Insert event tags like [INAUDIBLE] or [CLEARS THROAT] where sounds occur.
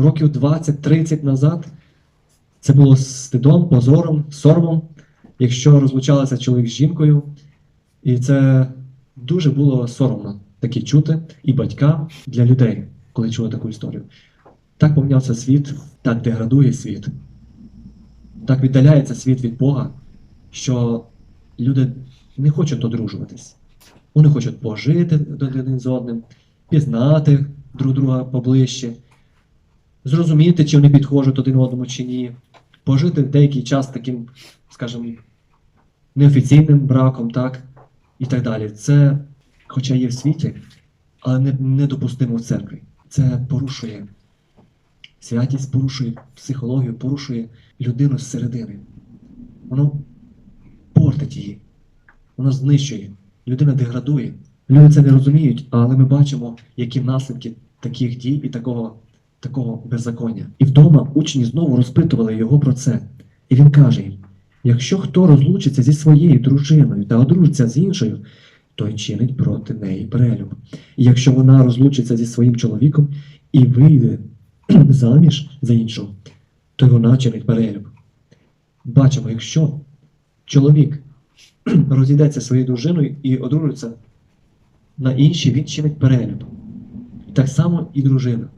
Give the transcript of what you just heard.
років 20-30 назад це було стидом, позором, соромом, якщо розлучалася чоловік з жінкою. І це дуже було соромно таке чути і батькам для людей, коли чули таку історію. Так помінявся світ, так деградує світ, так віддаляється світ від Бога, що люди не хочуть одружуватись. Вони хочуть пожити один з одним, пізнати друг друга поближче, зрозуміти, чи вони підходять один одному чи ні, пожити деякий час таким, скажімо, неофіційним браком, так, і так далі. Це, хоча є в світі, але не, недопустимо в церкві. Це порушує святість, порушує психологію, порушує людину зсередини. Воно портить її, воно знищує. Людина деградує. Люди це не розуміють, але ми бачимо, які наслідки таких дій і такого, такого беззаконня. І вдома учні знову розпитували його про це. І він каже їм: якщо хто розлучиться зі своєю дружиною та одружиться з іншою, той чинить проти неї перелюб. І якщо вона розлучиться зі своїм чоловіком і вийде [CLEARS THROAT] заміж за іншого, то вона чинить перелюб. Бачимо, якщо чоловік [CLEARS THROAT] розійдеться своєю дружиною і одружиться на іншій, він чинить перелюб. Так само і дружина.